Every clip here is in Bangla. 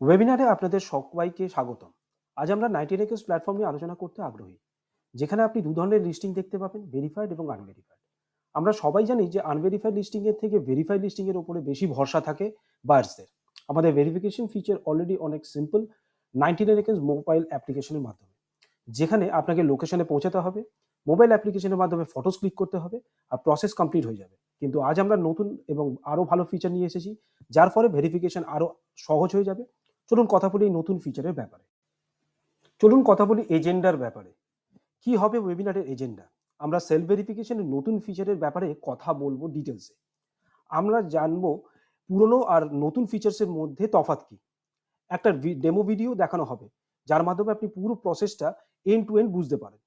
ওয়েবিনারে আপনাদের সবাইকে স্বাগতম। আজ আমরা নাইনটি রেকেস প্ল্যাটফর্ম নিয়ে আলোচনা করতে আগ্রহী। যেখানে আপনি দু ধরনের লিস্টিং দেখতে পাবেন ভেরিফাইড এবং আনভেরিফাইড আমরা সবাই জানি যে আনভেরিফাইড লিস্টিং এর থেকে ভেরিফাইড লিস্টিং এর উপরে বেশি ভরসা থাকে বায়ার্সদের আমাদের ভেরিফিকেশন ফিচার অলরেডি অনেক সিম্পল নাইনটি রেকেস মোবাইল অ্যাপ্লিকেশনের মাধ্যমে। যেখানে আপনাকে লোকেশনে পৌঁছাতে হবে মোবাইল অ্যাপ্লিকেশনের মাধ্যমে ফটোস ক্লিক করতে হবে, আর প্রসেস কমপ্লিট হয়ে যাবে। কিন্তু আজ আমরা নতুন এবং আরও ভালো ফিচার নিয়ে এসেছি, যার ফলে ভেরিফিকেশন আরও সহজ হয়ে যাবে চলুন কথা বলি নতুন ফিচারের ব্যাপারে। চলুন কথা বলি এজেন্ডার ব্যাপারে। কি হবে ওয়েবিনারের এজেন্ডা আমরা সেলফ ভেরিফিকেশনের নতুন ফিচারের ব্যাপারে কথা বলব ডিটেলসে আমরা জানব পুরনো আর নতুন ফিচার্সের মধ্যে তফাৎ কি। একটা ডেমো ভিডিও দেখানো হবে, যার মাধ্যমে আপনি পুরো প্রসেসটা এন্ড টু এন্ড বুঝতে পারেন।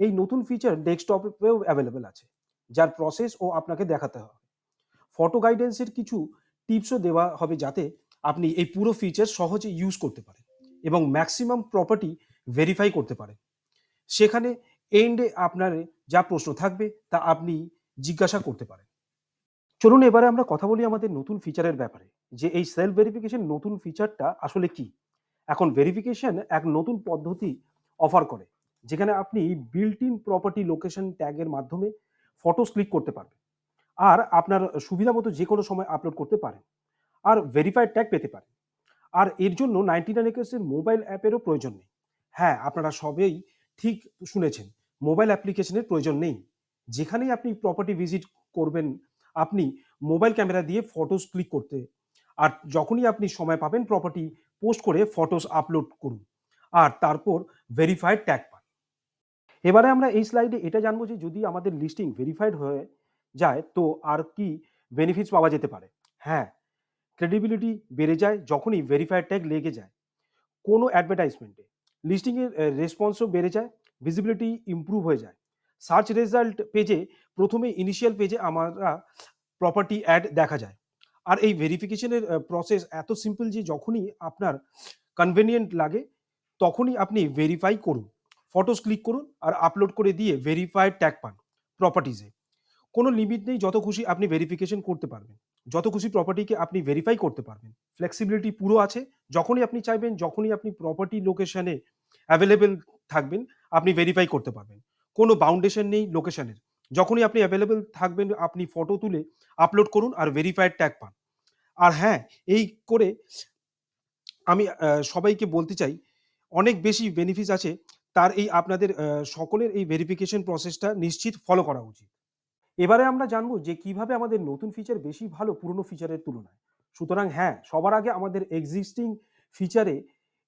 এই নতুন ফিচার ডেস্কটপেও অ্যাভেলেবেল আছে, যার প্রসেস ও আপনাকে দেখাতে হবে। ফটো গাইডেন্সের কিছু টিপসও দেওয়া হবে যাতে আপনি এই পুরো ফিচার সহজে ইউজ করতে পারেন এবং ম্যাক্সিমাম প্রপার্টি ভেরিফাই করতে পারেন। সেখানে এন্ডে আপনার যা প্রশ্ন থাকবে তা আপনি জিজ্ঞাসা করতে পারেন। চলুন এবারে আমরা কথা বলি আমাদের নতুন ফিচারের ব্যাপারে, যে এই সেলফ ভেরিফিকেশন নতুন ফিচারটা আসলে কি? এখন ভেরিফিকেশন এক নতুন পদ্ধতি অফার করে, যেখানে আপনি বিল্ট ইন প্রপার্টি লোকেশন ট্যাগের মাধ্যমে ফটোস ক্লিক করতে পারবেন। আর আপনার সুবিধা মতো যে কোনো সময় আপলোড করতে পারেন। আর ভেরিফাইড ট্যাগ পেতে পারেন। আর এর জন্য নাইনটি নাইন এর মোবাইল অ্যাপেরও প্রয়োজন নেই। হ্যাঁ আপনারা সবেই ঠিক শুনেছেন মোবাইল অ্যাপ্লিকেশনের প্রয়োজন নেই। যেখানেই আপনি প্রপার্টি ভিজিট করবেন, আপনি মোবাইল ক্যামেরা দিয়ে ফটোস ক্লিক করতে, আর যখনই আপনি সময় পাবেন প্রপার্টি পোস্ট করে ফটোস আপলোড করুন। আর তারপর ভেরিফাইড ট্যাগ পান। এবারে আমরা এই স্লাইডে এটা জানব যে যদি আমাদের লিস্টিং ভেরিফাইড হয়ে যায়, তো আর কি বেনিফিটস পাওয়া যেতে পারে। হ্যাঁ ক্রেডিবিলিটি বেড়ে যায় যখনই ভেরিফাইড ট্যাগ লেগে যায়। কোনো অ্যাডভার্টাইজমেন্টে লিস্টিংয়ের রেসপন্সও বেড়ে যায় ভিজিবিলিটি ইমপ্রুভ হয়ে যায়। সার্চ রেজাল্ট পেজে প্রথমে ইনিশিয়াল পেজে আমরা প্রপার্টি অ্যাড দেখা যায়। আর এই ভেরিফিকেশনের প্রসেস এত সিম্পল যে যখনই আপনার কনভেনিয়েন্ট লাগে, তখনই আপনি ভেরিফাই করুন। ফটোস ক্লিক করুন আর আপলোড করে দিয়ে ভেরিফাইড ট্যাগ পান প্রপার্টিজে কোনো লিমিট নেই যত খুশি আপনি ভেরিফিকেশন করতে পারবেন। যত খুশি প্রপার্টিকে আপনি ভেরিফাই করতে পারবেন। ফ্লেক্সিবিলিটি পুরো আছে। যখনই আপনি চাইবেন, যখনই আপনি প্রপার্টি লোকেশনে অ্যাভেলেবেল থাকবেন, আপনি ভেরিফাই করতে পারবেন। কোনো বাউন্ডেশন নেই লোকেশনের যখনই আপনি অ্যাভেলেবেল থাকবেন, আপনি ফটো তুলে আপলোড করুন আর ভেরিফাইড ট্যাগ পান। আর হ্যাঁ এই করে আমি সবাইকে বলতে চাই, অনেক বেশি বেনিফিট আছে। তার এই আপনাদের সকলের এই ভেরিফিকেশন প্রসেসটা নিশ্চিত ফলো করা উচিত। এবারে আমরা জানব যে কীভাবে আমাদের নতুন ফিচার বেশি ভালো পুরনো ফিচারের তুলনায়। সুতরাং হ্যাঁ সবার আগে আমাদের এক্সিস্টিং ফিচারে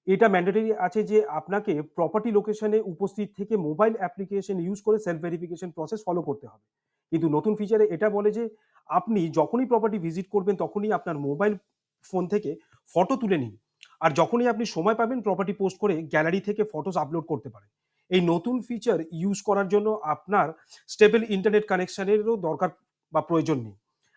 এটা ম্যান্ডেটরি আছে যে আপনাকে প্রপার্টি লোকেশনে উপস্থিত থেকে মোবাইল অ্যাপ্লিকেশন ইউজ করে সেলফ ভেরিফিকেশন প্রসেস ফলো করতে হবে। কিন্তু নতুন ফিচারে এটা বলে যে আপনি যখনই প্রপার্টি ভিজিট করবেন তখনই আপনার মোবাইল ফোন থেকে ফটো তুলে নিন। আর যখনই আপনি সময় পাবেন প্রপার্টি পোস্ট করে গ্যালারি থেকে ফটোস আপলোড করতে পারেন। এই নতুন ফিচার ইউজ করার জন্য আপনার স্টেবল ইন্টারনেট কানেকশানেরও দরকার বা প্রয়োজন নেই।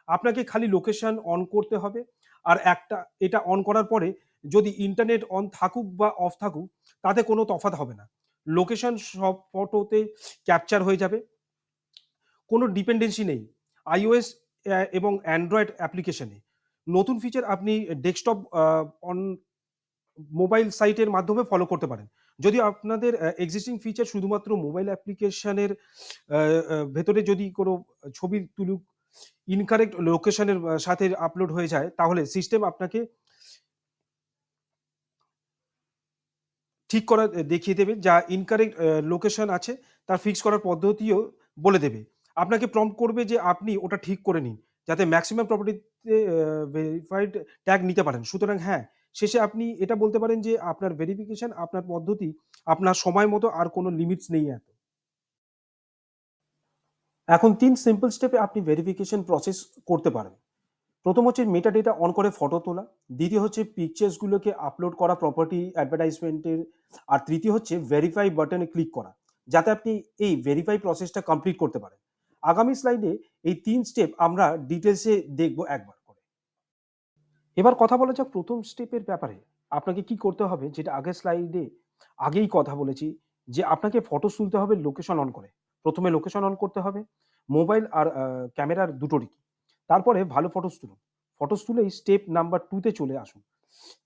আপনাকে খালি লোকেশন অন করতে হবে আর একটা, এটা অন করার পরে যদি ইন্টারনেট অন থাকুক বা অফ থাকুক, তাতে কোনো তফাৎ হবে না। লোকেশন সব ফটোতে ক্যাপচার হয়ে যাবে। কোনো ডিপেন্ডেন্সি নেই আইওএস এবং অ্যান্ড্রয়েড অ্যাপ্লিকেশনে নতুন ফিচার আপনি ডেস্কটপ অন মোবাইল সাইটের মাধ্যমে ফলো করতে পারেন। যদি আপনাদের এক্সিস্টিং ফিচার শুধুমাত্র মোবাইল অ্যাপ্লিকেশনের ভেতরে যদি কোনো ছবি তুলুক ইনকারেক্ট লোকেশনের সাথে আপলোড হয়ে যায়, তাহলে সিস্টেম আপনাকে ঠিক করা দেখিয়ে দেবে যা ইনকারেক্ট লোকেশন আছে তার ফিক্স করার পদ্ধতিও বলে দেবে। আপনাকে প্রম্পট করবে যে আপনি ওটা ঠিক করে নিন, যাতে ম্যাক্সিমাম প্রপার্টিতে ভেরিফাইড ট্যাগ নিতে পারেন। সুতরাং হ্যাঁ শেষে আপনি এটা বলতে পারেন যে আপনার ভেরিফিকেশন আপনার পদ্ধতি, আপনার সময় মতো আর কোনো লিমিটস নেই এত। এখন তিন সিম্পল স্টেপে আপনি ভেরিফিকেশন প্রসেস করতে পারেন। প্রথম হচ্ছে মেটা ডেটা অন করে ফটো তোলা, দ্বিতীয় হচ্ছে পিকচার্সগুলোকে আপলোড করা প্রপার্টি অ্যাডভার্টাইজমেন্টের আর তৃতীয় হচ্ছে ভেরিফাই বাটনে ক্লিক করা, যাতে আপনি এই ভেরিফাই প্রসেসটা কমপ্লিট করতে পারেন। আগামী স্লাইডে এই তিন স্টেপ আমরা ডিটেলসে দেখব একবার। এবার কথা বলা যাক প্রথম স্টেপের ব্যাপারে। আপনাকে কি করতে হবে? যেটা আগের স্লাইডে আগেই কথা বলেছি, যে আপনাকে ফটো তুলতে হবে লোকেশন অন করে। প্রথমে লোকেশন অন করতে হবে মোবাইল আর ক্যামেরার দুটোরই। তারপরে ভালো ফটোস তুলুন। ফটোস তুলেই স্টেপ নাম্বার টুতে চলে আসুন।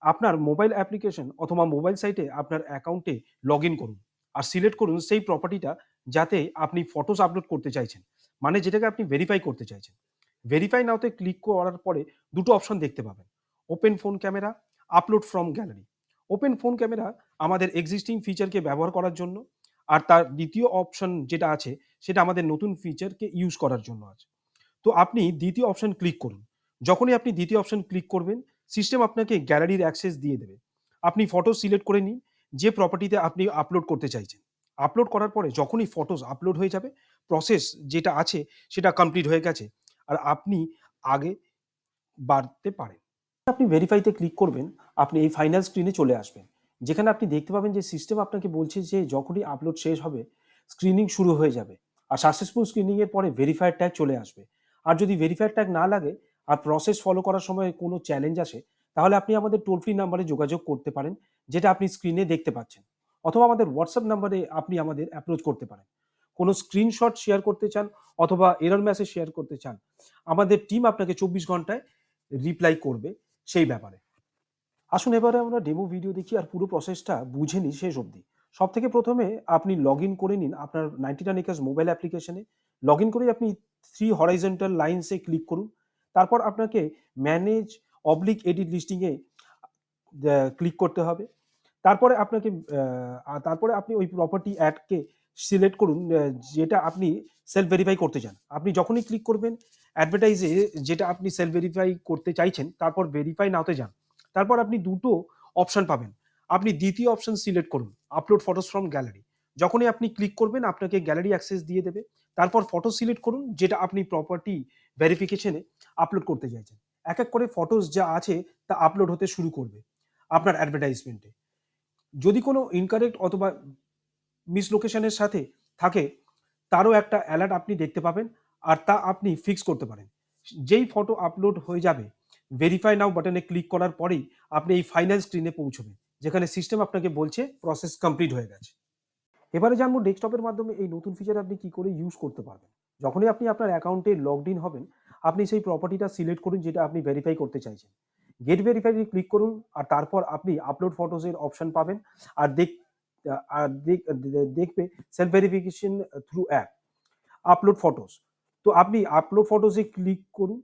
আপনার মোবাইল অ্যাপ্লিকেশন অথবা মোবাইল সাইটে আপনার অ্যাকাউন্টে লগ ইন করুন আর সিলেক্ট করুন সেই প্রপার্টিটা যাতে আপনি ফটোস আপলোড করতে চাইছেন। মানে যেটাকে আপনি ভেরিফাই করতে চাইছেন। ভেরিফাই নাওতে ক্লিক করার পরে দুটো অপশন দেখতে পাবেন। Open phone camera, upload from gallery. Open phone camera আমাদের এক্সিস্টিং ফিচারকে ব্যবহার করার জন্য, আর তার দ্বিতীয় অপশন যেটা আছে, সেটা আমাদের নতুন ফিচারকে ইউজ করার জন্য আছে। তো আপনি দ্বিতীয় অপশন ক্লিক করুন। যখনই আপনি দ্বিতীয় অপশন ক্লিক করবেন সিস্টেম আপনাকে গ্যালারির অ্যাক্সেস দিয়ে দেবে। আপনি ফটো সিলেক্ট করে নিন, যে প্রপার্টিতে আপনি আপলোড করতে চাইছেন। আপলোড করার পরে যখনই ফটোস আপলোড হয়ে যাবে প্রসেস যেটা আছে, সেটা কমপ্লিট হয়ে গেছে। আর আপনি আগে বাড়তে পারেন। আপনি ভেরিফাইতে ক্লিক করবেন, আপনি এই ফাইনাল স্ক্রিনে চলে আসবেন। যেখানে আপনি দেখতে পাবেন যে সিস্টেম আপনাকে বলছে যে যখনই আপলোড শেষ হবে স্ক্রিনিং শুরু হয়ে যাবে আর সাকসেসফুল স্ক্রিনিং এর পরে ভেরিফায়ার ট্যাগ চলে আসবে। আর যদি ভেরিফায়ার ট্যাগ না লাগে আর প্রসেস ফলো করার সময় কোনো চ্যালেঞ্জ আসে, তাহলে আপনি আমাদের টোল ফ্রি নাম্বারে যোগাযোগ করতে পারেন, যেটা আপনি স্ক্রিনে দেখতে পাচ্ছেন। অথবা আমাদের হোয়াটসঅ্যাপ নাম্বারে আপনি আমাদের অ্যাপ্রোচ করতে পারেন। কোনো স্ক্রিনশট শেয়ার করতে চান অথবা এরর মেসেজ শেয়ার করতে চান, আমাদের টিম আপনাকে চব্বিশ ঘন্টায় রিপ্লাই করবে। সেই ব্যাপারে। আসুন এবারে আমরা ডেমো ভিডিও দেখি আর পুরো প্রসেসটা বুঝে নিই শেষ অবধি। সব থেকে প্রথমে আপনি লগ ইন করে নিন আপনার নাইনটি নাইন একার্স মোবাইল অ্যাপ্লিকেশনে লগ ইন করেই আপনি থ্রি হরাইজেন্টাল লাইন্সে ক্লিক করুন। তারপর আপনাকে ম্যানেজ অবলিক এডিট লিস্টিংয়ে ক্লিক করতে হবে। তারপরে আপনাকে তারপরে আপনি ওই প্রপার্টি অ্যাডকে সিলেক্ট করুন যেটা আপনি সেলফ ভেরিফাই করতে চান। আপনি যখনই ক্লিক করবেন অ্যাডভার্টাইজে যেটা আপনি সেলফ ভেরিফাই করতে চাইছেন, তারপর ভেরিফাই নাওতে যান। তারপর আপনি দুটো অপশন পাবেন। আপনি দ্বিতীয় অপশন সিলেক্ট করুন আপলোড ফটোস ফ্রম গ্যালারি যখনই আপনি ক্লিক করবেন, আপনাকে গ্যালারি অ্যাক্সেস দিয়ে দেবে। তারপর ফটো সিলেক্ট করুন, যেটা আপনি প্রপার্টি ভেরিফিকেশনে আপলোড করতে চাইছেন। এক এক করে ফটোস যা আছে, তা আপলোড হতে শুরু করবে আপনার অ্যাডভার্টাইজমেন্টে যদি কোনো ইনকারেক্ট অথবা মিসলোকেশনের সাথে থাকে, তারও একটা অ্যালার্ট আপনি দেখতে পাবেন। আর তা আপনি ফিক্স করতে পারেন। যেই ফটো আপলোড হয়ে যাবে ভেরিফাই নাও বাটনে ক্লিক করার পরেই আপনি এই ফাইনাল স্ক্রিনে পৌঁছবেন, যেখানে সিস্টেম আপনাকে বলছে প্রসেস কমপ্লিট হয়ে গেছে। এবারে জানব ডেস্কটপের মাধ্যমে এই নতুন ফিচার আপনি কি করে ইউজ করতে পারবেন। যখনই আপনি আপনার অ্যাকাউন্টে লগড ইন হবেন, আপনি সেই প্রপার্টিটা সিলেক্ট করুন যেটা আপনি ভেরিফাই করতে চাইছেন। গেট ভেরিফাই ক্লিক করুন আর তারপর আপনি আপলোড ফটোজের অপশন পাবেন আর দেখ আর দেখ- দেখবে self verification through app upload photos তো আপনি আপলোড ফটোজে ক্লিক করুন।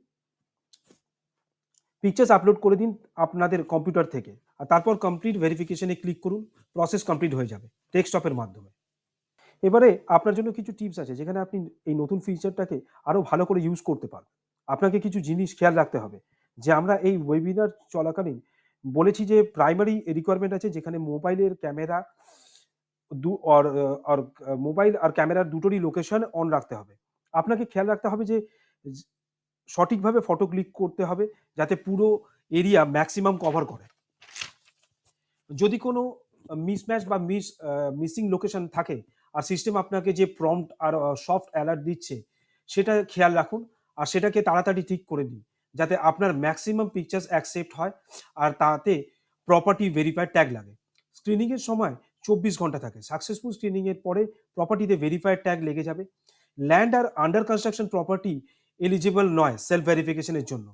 পিকচার্স আপলোড করে দিন আপনাদের কম্পিউটার থেকে। আর তারপর কমপ্লিট ভেরিফিকেশনে ক্লিক করুন প্রসেস কমপ্লিট হয়ে যাবে ডেস্কটপের মাধ্যমে। এবারে আপনার জন্য কিছু টিপস আছে যেখানে আপনি এই নতুন ফিচারটাকে আরও ভালো করে ইউজ করতে পারবেন। আপনাকে কিছু জিনিস খেয়াল রাখতে হবে। যে আমরা এই ওয়েবিনার চলাকালীন বলেছি যে প্রাইমারি রিকোয়ারমেন্ট আছে যেখানে মোবাইলের ক্যামেরা দু মোবাইল আর ক্যামেরার দুটোরই লোকেশন অন রাখতে হবে। আপনাকে খেয়াল রাখতে হবে যে সঠিকভাবে ফটো ক্লিক করতে হবে যাতে পুরো এরিয়া ম্যাক্সিমাম কভার করে। যদি কোনো মিসম্যাচ বা মিস মিসিং লোকেশন থাকে, আর সিস্টেম আপনাকে যে প্রম্পট আর সফট অ্যালার্ট দিচ্ছে, সেটা খেয়াল রাখুন আর সেটাকে তাড়াতাড়ি ঠিক করে দিন, যাতে আপনার ম্যাক্সিমাম পিকচার্স অ্যাকসেপ্ট হয় আর তাতে প্রপার্টি ভেরিফাই ট্যাগ লাগে। স্ক্রিনিংয়ের সময় চব্বিশ ঘণ্টা থাকে। সাকসেসফুল স্ক্রিনিংয়ের পরে প্রপার্টিতে ভেরিফাই ট্যাগ লেগে যাবে। ল্যান্ড আর আন্ডার কনস্ট্রাকশন প্রপার্টি এলিজিবল নয় সেলফ ভেরিফিকেশনের জন্য।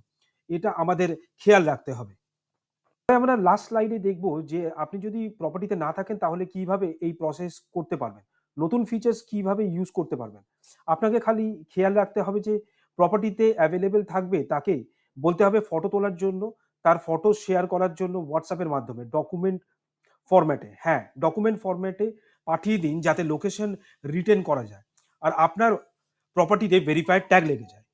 এটা আমাদের খেয়াল রাখতে হবে। আমরা লাস্ট স্লাইডে দেখব যে আপনি যদি প্রপার্টিতে না থাকেন, তাহলে কীভাবে এই প্রসেস করতে পারবেন? নতুন ফিচার্স কীভাবে ইউজ করতে পারবেন? আপনাকে খালি খেয়াল রাখতে হবে যে প্রপার্টিতে অ্যাভেলেবেল থাকবে তাকে বলতে হবে ফটো তোলার জন্য, তার ফটো শেয়ার করার জন্য হোয়াটসঅ্যাপের মাধ্যমে ডকুমেন্ট ফরম্যাটে হ্যাঁ ডকুমেন্ট ফরম্যাটে পাঠিয়ে দিন যাতে লোকেশন রিটেন করা যায়। আর আপনার প্রপার্টিতে ভেরিফাইড ট্যাগ লেগে যায়।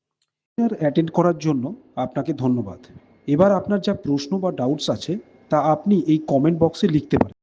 অ্যাটেন্ড করার জন্য আপনাকে ধন্যবাদ। এবার আপনার যা প্রশ্ন বা ডাউটস আছে, তা আপনি এই কমেন্ট বক্সে লিখতে পারেন।